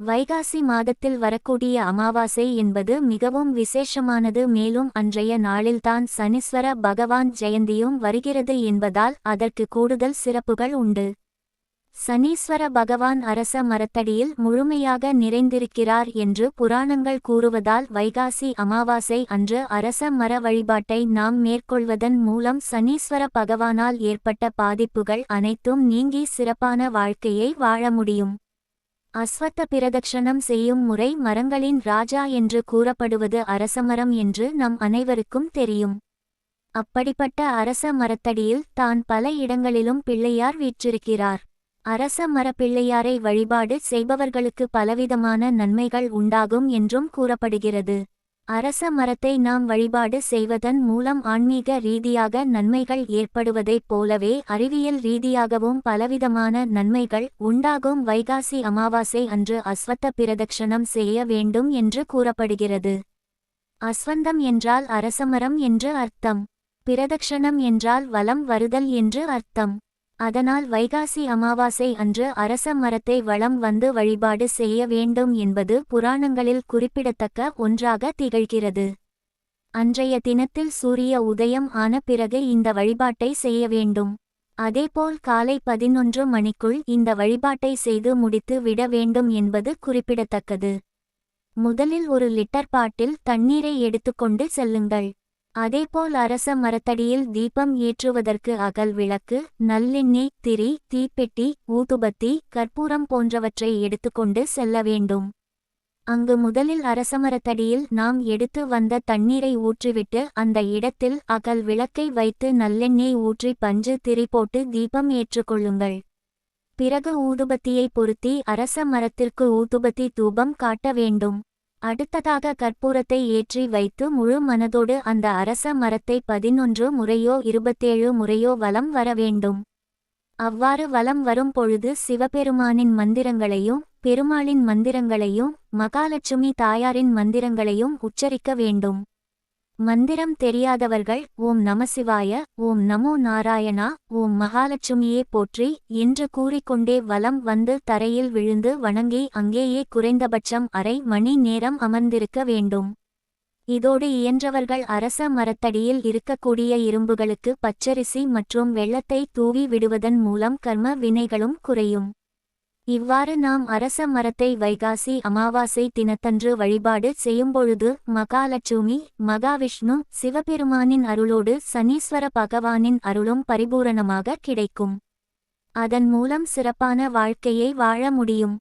வைகாசி மாதத்தில் வரக்கூடிய அமாவாசை என்பது மிகவும் விசேஷமானது. மேலும் அன்றைய நாளில்தான் சனீஸ்வர பகவான் ஜெயந்தியும் வருகிறது என்பதால் அதற்கு கூடுதல் சிறப்புகள் உண்டு. சனீஸ்வர பகவான் அரச மரத்தடியில் முழுமையாக நிறைந்திருக்கிறார் என்று புராணங்கள் கூறுவதால் வைகாசி அமாவாசை அன்று அரச மர வழிபாட்டை நாம் மேற்கொள்வதன் மூலம் சனீஸ்வர பகவானால் ஏற்பட்ட பாதிப்புகள் அனைத்தும் நீங்கி சிறப்பான வாழ்க்கையை வாழ முடியும். அஸ்வத்த பிரதக்ஷணம் செய்யும் முறை மரங்களின் ராஜா என்று கூறப்படுவது அரசமரம் என்று நம் அனைவருக்கும் தெரியும். அப்படிப்பட்ட அரச மரத்தடியில் தான் பல இடங்களிலும் பிள்ளையார் வீற்றிருக்கிறார். அரச மரப்பிள்ளையாரை வழிபாடு செய்பவர்களுக்கு பலவிதமான நன்மைகள் உண்டாகும் என்றும் கூறப்படுகிறது. அரச மரத்தை நாம் வழிபாடு செய்வதன் மூலம் ஆன்மீக ரீதியாக நன்மைகள் ஏற்படுவதைப் போலவே அறிவியல் ரீதியாகவும் பலவிதமான நன்மைகள் உண்டாகும். வைகாசி அமாவாசை அன்று அஸ்வத்த பிரதக்ஷணம் செய்ய வேண்டும் என்று கூறப்படுகிறது. அஸ்வந்தம் என்றால் அரசமரம் என்று அர்த்தம். பிரதக்ஷணம் என்றால் வலம் வருதல் என்று அர்த்தம். அதனால் வைகாசி அமாவாசை அன்று அரச மரத்தை வளம் வந்து வழிபாடு செய்ய வேண்டும் என்பது புராணங்களில் குறிப்பிடத்தக்க ஒன்றாக திகழ்கிறது. அன்றைய தினத்தில் சூரிய உதயம் ஆன பிறகு இந்த வழிபாட்டை செய்ய வேண்டும். அதேபோல் காலை பதினொன்று மணிக்குள் இந்த வழிபாட்டை செய்து முடித்து விட வேண்டும் என்பது குறிப்பிடத்தக்கது. முதலில் ஒரு லிட்டர் பாட்டில் தண்ணீரை எடுத்துக்கொண்டு செல்லுங்கள். அதேபோல் அரச மரத்தடியில் தீபம் ஏற்றுவதற்கு அகல் விளக்கு நல்லெண்ணெய் திரி தீப்பெட்டி ஊதுபத்தி கற்பூரம் போன்றவற்றை எடுத்துக்கொண்டு செல்ல வேண்டும். அங்கு முதலில் அரசமரத்தடியில் நாம் எடுத்து வந்த தண்ணீரை ஊற்றிவிட்டு அந்த இடத்தில் அகல் விளக்கை வைத்து நல்லெண்ணெய் ஊற்றி பஞ்சு திரி போட்டு தீபம் ஏற்றுக்கொள்ளுங்கள். பிறகு ஊதுபத்தியை பொருத்தி அரச மரத்திற்கு ஊதுபத்தி தூபம் காட்ட வேண்டும். அடுத்ததாக கற்பூரத்தை ஏற்றி வைத்து முழு மனதோடு அந்த அரச மரத்தை பதினொன்று முறையோ இருபத்தேழு முறையோ வலம் வர வேண்டும். அவ்வாறு வலம் வரும் பொழுது சிவபெருமானின் மந்திரங்களையும் பெருமாளின் மந்திரங்களையும் மகாலட்சுமி தாயாரின் மந்திரங்களையும் உச்சரிக்க வேண்டும். மந்திரம் தெரியாதவர்கள் ஓம் நமசிவாய ஓம் நமோ நாராயணா ஓம் மகாலட்சுமியே போற்றி என்று கூறிக்கொண்டே வலம் வந்து தரையில் விழுந்து வணங்கி அங்கேயே குறைந்தபட்சம் அரை மணி நேரம் அமர்ந்திருக்க வேண்டும். இதோடு இயன்றவர்கள் அரச மரத்தடியில் இருக்கக்கூடிய இரும்புகளுக்கு பச்சரிசி மற்றும் வெள்ளத்தை தூவி விடுவதன் மூலம் கர்ம வினைகளும் குறையும். இவ்வாறு நாம் அரச மரத்தை வைகாசி அமாவாசை தினத்தன்று வழிபாடு செய்யும்பொழுது மகாலட்சுமி மகாவிஷ்ணு சிவபெருமானின் அருளோடு சனீஸ்வர பகவானின் அருளும் பரிபூரணமாக கிடைக்கும். அதன் மூலம் சிறப்பான வாழ்க்கையை வாழ முடியும்.